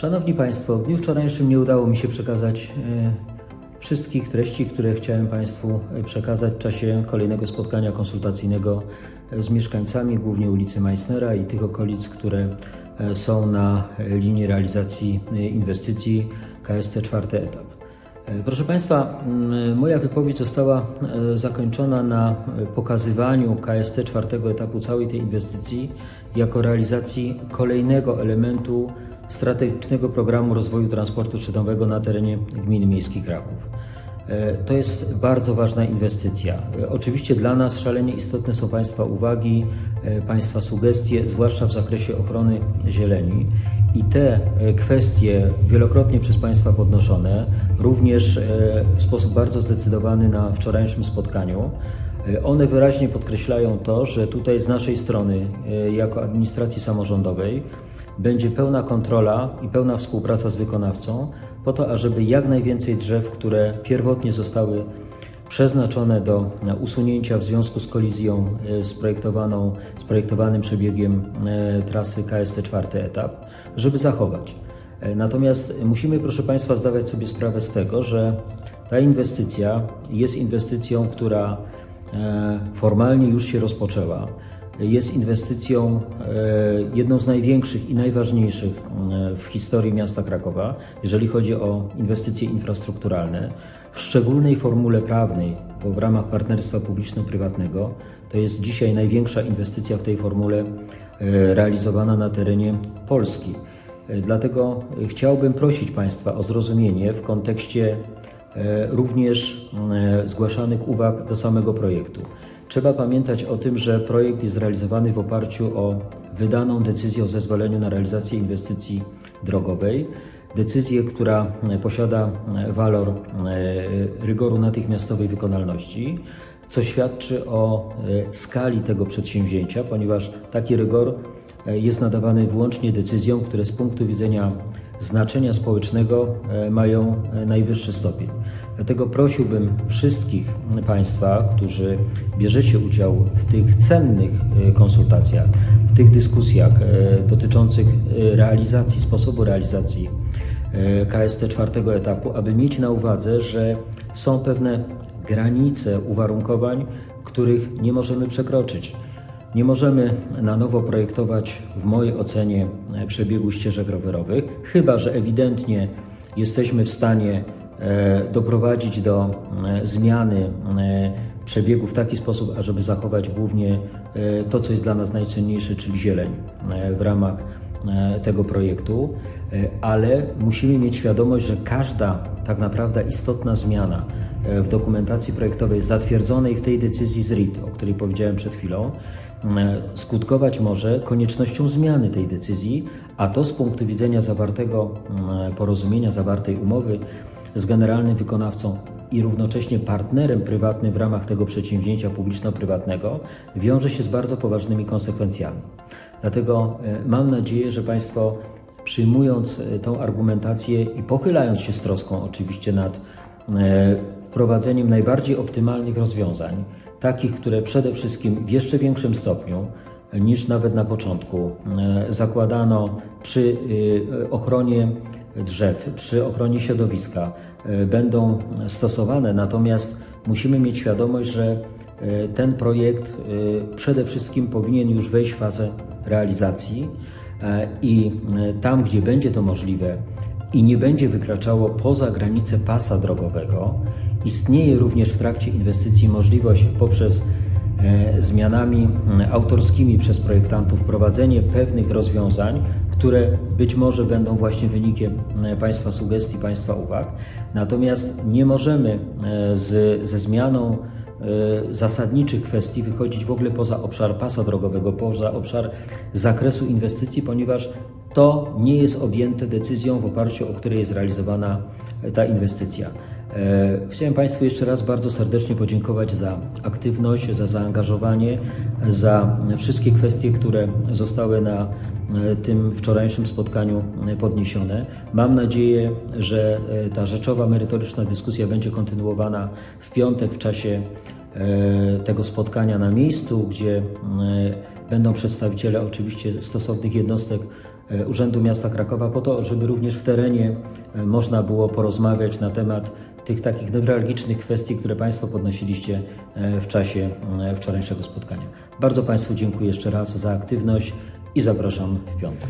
Szanowni Państwo, w dniu wczorajszym nie udało mi się przekazać e, wszystkich treści, które chciałem Państwu e, przekazać w czasie kolejnego spotkania konsultacyjnego e, z mieszkańcami, głównie ulicy Meissnera i tych okolic, które są na linii realizacji inwestycji KST czwarty etap. Proszę Państwa, moja wypowiedź została zakończona na pokazywaniu KST czwartego etapu całej tej inwestycji jako realizacji kolejnego elementu strategicznego programu rozwoju transportu szynowego na terenie gminy miejskiej Kraków. E, To jest bardzo ważna inwestycja. E, Oczywiście dla nas szalenie istotne są Państwa uwagi, e, Państwa sugestie, zwłaszcza w zakresie ochrony zieleni. I te kwestie wielokrotnie przez Państwa podnoszone, również w sposób bardzo zdecydowany na wczorajszym spotkaniu, one wyraźnie podkreślają to, że tutaj z naszej strony, jako administracji samorządowej, będzie pełna kontrola i pełna współpraca z wykonawcą, po to, ażeby jak najwięcej drzew, które pierwotnie zostały przeznaczone do usunięcia w związku z kolizją e, z, projektowaną, z projektowanym przebiegiem e, trasy KST czwarty etap, żeby zachować. E, Natomiast musimy, proszę Państwa, zdawać sobie sprawę z tego, że ta inwestycja jest inwestycją, która formalnie już się rozpoczęła. Jest inwestycją e, jedną z największych i najważniejszych e, w historii miasta Krakowa, jeżeli chodzi o inwestycje infrastrukturalne. W szczególnej formule prawnej, bo w ramach partnerstwa publiczno-prywatnego, to jest dzisiaj największa inwestycja w tej formule e, realizowana na terenie Polski. Dlatego chciałbym prosić Państwa o zrozumienie w kontekście również zgłaszanych uwag do samego projektu. Trzeba pamiętać o tym, że projekt jest realizowany w oparciu o wydaną decyzję o zezwoleniu na realizację inwestycji drogowej. Decyzję, która e, posiada e, walor e, rygoru natychmiastowej wykonalności, co świadczy o skali tego przedsięwzięcia, ponieważ taki rygor jest nadawany wyłącznie decyzjom, które z punktu widzenia znaczenia społecznego mają najwyższy stopień. Dlatego prosiłbym wszystkich Państwa, którzy bierzecie udział w tych cennych e, konsultacjach, w tych dyskusjach e, dotyczących e, realizacji, sposobu realizacji KST czwartego etapu, aby mieć na uwadze, że są pewne granice uwarunkowań, których nie możemy przekroczyć. Nie możemy na nowo projektować, w mojej ocenie, przebiegu ścieżek rowerowych, chyba że ewidentnie jesteśmy w stanie doprowadzić do e, zmiany e, przebiegu w taki sposób, ażeby zachować głównie e, to, co jest dla nas najcenniejsze, czyli zieleń e, w ramach e, tego projektu, e, ale musimy mieć świadomość, że każda tak naprawdę istotna zmiana e, w dokumentacji projektowej zatwierdzonej w tej decyzji z RIT, o której powiedziałem przed chwilą, e, skutkować może koniecznością zmiany tej decyzji, a to z punktu widzenia zawartego mm, porozumienia, zawartej umowy z generalnym wykonawcą i równocześnie partnerem prywatnym w ramach tego przedsięwzięcia publiczno-prywatnego wiąże się z bardzo poważnymi konsekwencjami. Dlatego e, mam nadzieję, że Państwo przyjmując e, tą argumentację i pochylając się z troską oczywiście nad e, wprowadzeniem najbardziej optymalnych rozwiązań, takich, które przede wszystkim w jeszcze większym stopniu niż nawet na początku zakładano przy ochronie drzew, przy ochronie środowiska, e, będą stosowane. Natomiast musimy mieć świadomość, że e, ten projekt e, przede wszystkim powinien już wejść w fazę realizacji i tam, gdzie będzie to możliwe i nie będzie wykraczało poza granice pasa drogowego, istnieje również w trakcie inwestycji możliwość poprzez zmianami autorskimi przez projektantów wprowadzenie pewnych rozwiązań, które być może będą właśnie wynikiem e, Państwa sugestii, Państwa uwag. Natomiast nie możemy e, z, ze zmianą e, zasadniczych kwestii wychodzić w ogóle poza obszar pasa drogowego, poza obszar zakresu inwestycji, ponieważ to nie jest objęte decyzją, w oparciu o której jest realizowana ta inwestycja. E, Chciałem Państwu jeszcze raz bardzo serdecznie podziękować za aktywność, za zaangażowanie, za wszystkie kwestie, które zostały na e, tym wczorajszym spotkaniu e, podniesione. Mam nadzieję, że ta rzeczowa, merytoryczna dyskusja będzie kontynuowana w piątek w czasie tego spotkania na miejscu, gdzie będą przedstawiciele oczywiście stosownych jednostek Urzędu Miasta Krakowa po to, żeby również w terenie można było porozmawiać na temat tych takich newralgicznych kwestii, które Państwo podnosiliście e, w czasie e, wczorajszego spotkania. Bardzo Państwu dziękuję jeszcze raz za aktywność i zapraszam w piątek.